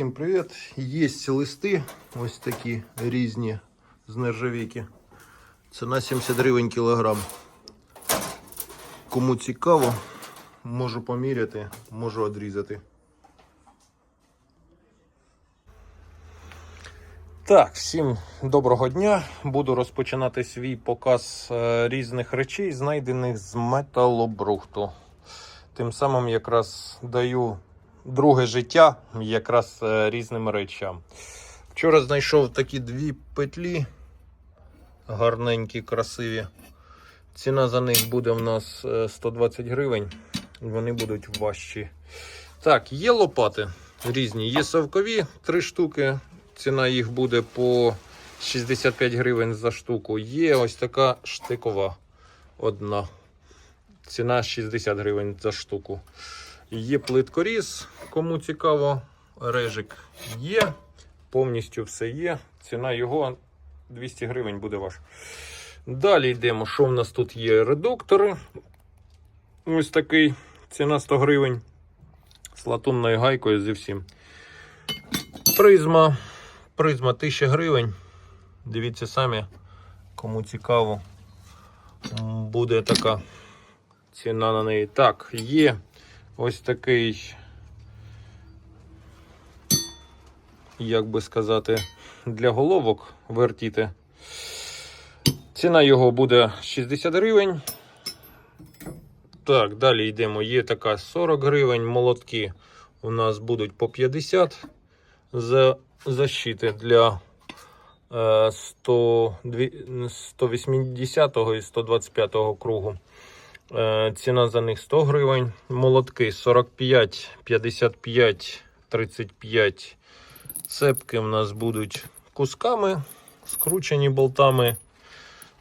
Всім привіт! Є листи, ось такі різні з нержавійки. Ціна 70 гривень кілограм. Кому цікаво, можу поміряти, можу відрізати. Так, всім доброго дня. Буду розпочинати свій показ е, різних речей, знайдених з металобрухту. Тим самим якраз даю друге життя якраз е, різним речам. Вчора знайшов такі дві петлі, гарненькі, красиві. Ціна за них буде в нас е, 120 гривень. Вони будуть важчі. Так, є лопати різні. Є совкові три штуки. Ціна їх буде по 65 гривень за штуку. Є ось така штикова одна. Ціна 60 гривень за штуку. Є плиткоріз, кому цікаво, режик є. Повністю все є. Ціна його 200 гривень буде ваш. Далі йдемо. Що в нас тут є? Редуктори. Ось такий. Ціна 100 гривень. З латунною гайкою зі всім. Призма. Призма 1000 гривень. Дивіться самі, кому цікаво. Буде така ціна на неї. Так, є ось такий, як би сказати, для головок вертіти. Ціна його буде 60 гривень. Так, далі йдемо. Є така 40 гривень. Молотки у нас будуть по 50 за защити для е, 100, 180 і 125 кругу. Е, Ціна за них 100 гривень. Молотки 45, 55, 35. Цепки в нас будуть кусками, скручені болтами.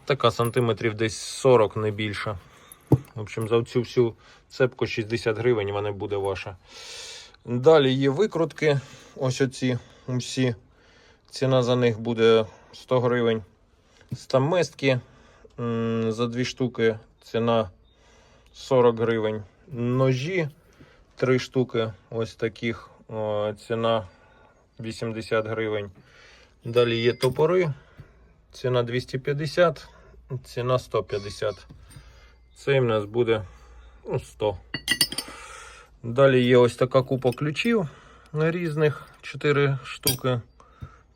Така сантиметрів десь 40, не більше. В общем, за цю всю цепку 60 гривень вона буде ваша. Далі є викрутки. Ось оці усі. Ціна за них буде 100 гривень. Стаместки м, за дві штуки. Ціна 40 гривень. Ножі 3 штуки. Ось таких. Ціна 80 гривень. Далі є топори. Ціна 250, ціна 150. Це в нас буде ну, 100. Далі є ось така купа ключів різних 4 штуки.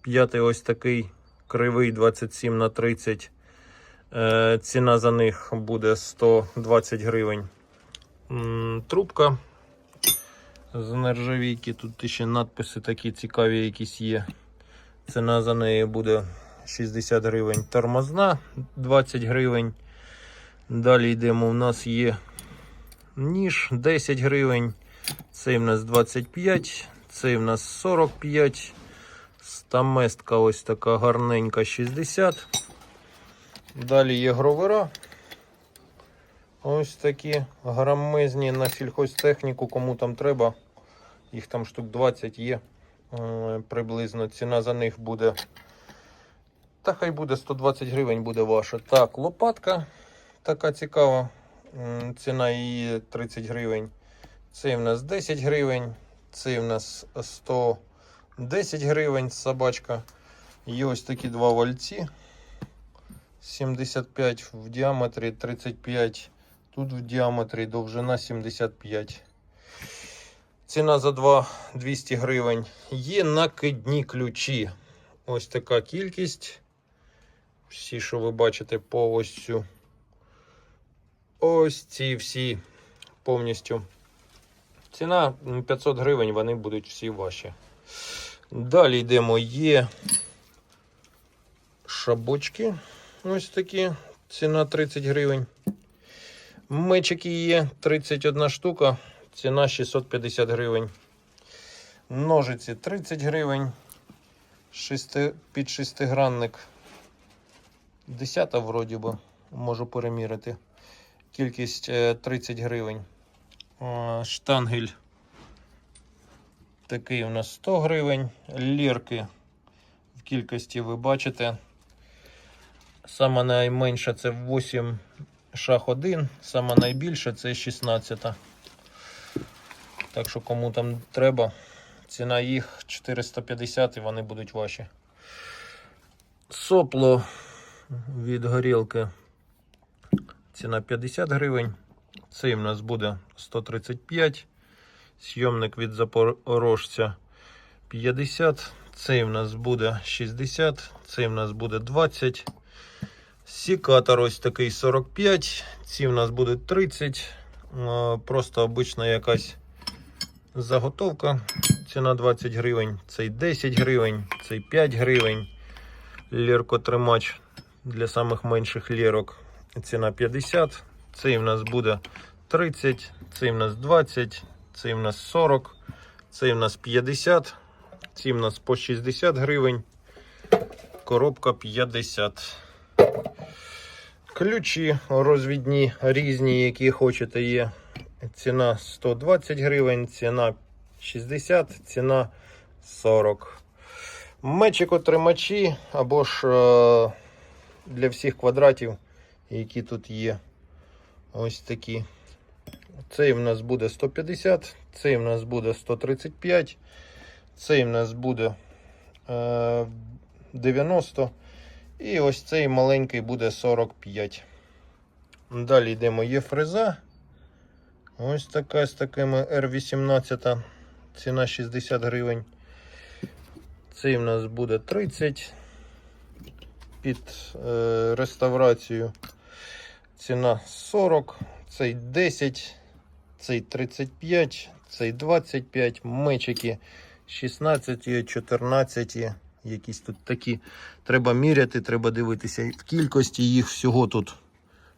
П'ятий ось такий кривий 27 на 30. Е, ціна за них буде 120 гривень. Трубка з нержавійки. Тут ще надписи такі цікаві якісь є. Ціна за неї буде 60 гривень. Тормозна 20 гривень. Далі йдемо. У нас є ніж 10 гривень. Цей в нас 25, цей в нас 45. Стаместка ось така гарненька 60. Далі є гровера. Ось такі грамезні на сільхозтехніку, кому там треба. Їх там штук 20 є е, приблизно. Ціна за них буде. Та хай буде 120 гривень буде ваша. Так, лопатка така цікава. Ціна її 30 гривень. Цей в нас 10 гривень. Цей в нас 110 гривень собачка. Є ось такі два вальці. 75 в діаметрі, 35 тут в діаметрі, довжина 75. Ціна за 2 200 гривень. Є накидні ключі. Ось така кількість. Всі, що ви бачите, по ось цю. Ось ці всі повністю. Ціна 500 гривень, вони будуть всі ваші. Далі йдемо. Є шабочки. Ось такі. Ціна 30 гривень. Мечики є 31 штука. Ціна 650 гривень. Ножиці 30 гривень. Шести, під шестигранник. Десята вроді би. Можу перемірити. Кількість е, 30 гривень. Е, Штангель. Такий у нас 100 гривень. Лірки в кількості ви бачите. Сама найменша це 8 шах 1, сама найбільша це 16. Так що кому там треба, Ціна їх 450 і вони будуть ваші. Сопло від горілки. Ціна 50 гривень. Цей в нас буде 135. Сйомник від запорожця 50. Цей в нас буде 60. Цей в нас буде 20. Сікатор ось такий 45. Ці в нас буде 30. Е, Просто обична якась заготовка. Ціна 20 гривень. Цей 10 гривень, цей 5 гривень. Ліркотримач для самих менших лірок. Ціна 50. Цей в нас буде 30, цей в нас 20, цей в нас 40, цей в нас 50, ці в нас по 60 гривень. Коробка 50. Ключі розвідні, різні, які хочете, є. Ціна 120 гривень, ціна 60, ціна 40. Мечик-отримачі або ж е, для всіх квадратів, які тут є. Ось такі. Цей в нас буде 150, цей в нас буде 135, цей в нас буде е, 90. І ось цей маленький буде 45. Далі йдемо, є фреза. Ось така з такими R18. Ціна 60 гривень. Цей в нас буде 30 під е, реставрацію. Ціна 40, цей 10, цей 35, цей 25, мечики 16, 14, якісь тут такі. Треба міряти, треба дивитися. В кількості їх всього тут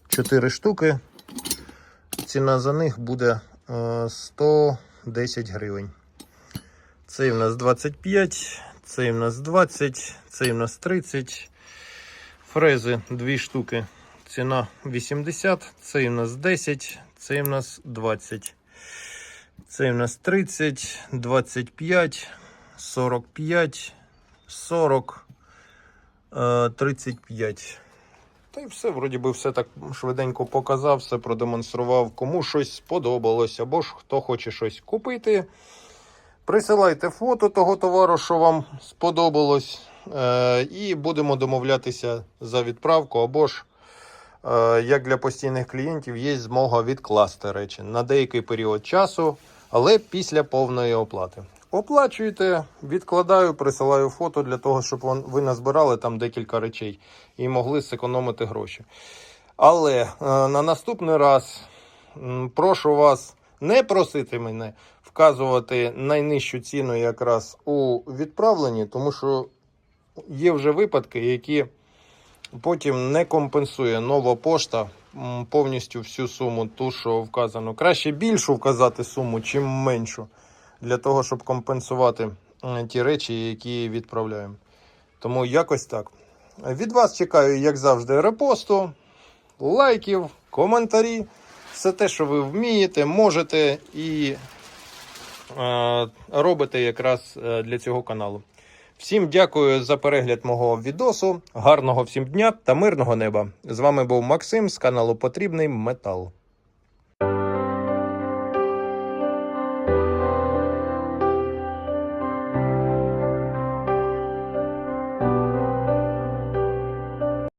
4 штуки. Ціна за них буде е, 110 гривень. Цей в нас 25, цей в нас 20, цей в нас 30. Фрези 2 штуки. Ціна 80, цей у нас 10, цей у нас 20. Цей у нас 30, 25, 45, 40, е, 35. Та й все, вроді би, все так швиденько показав, все продемонстрував. Кому щось сподобалось, або ж хто хоче щось купити. Присилайте фото того товару, що вам сподобалось. Е, і будемо домовлятися за відправку, або ж Е, як для постійних клієнтів, є змога відкласти речі на деякий період часу, але після повної оплати. Оплачуєте, відкладаю, присилаю фото для того, щоб ви назбирали там декілька речей і могли зекономити гроші. Але е, на наступний раз прошу вас не просити мене вказувати найнижчу ціну якраз у відправленні, тому що є вже випадки, які потім не компенсує нова пошта повністю всю суму, ту, що вказано. Краще більшу вказати суму, чим меншу, для того, щоб компенсувати ті речі, які відправляємо. Тому якось так. Від вас чекаю, як завжди, репосту, лайків, коментарі. Все те, що ви вмієте, можете і е, робите якраз е, для цього каналу. Всім дякую за перегляд мого відосу. Гарного всім дня та мирного неба. З вами був Максим з каналу Потрібний Метал.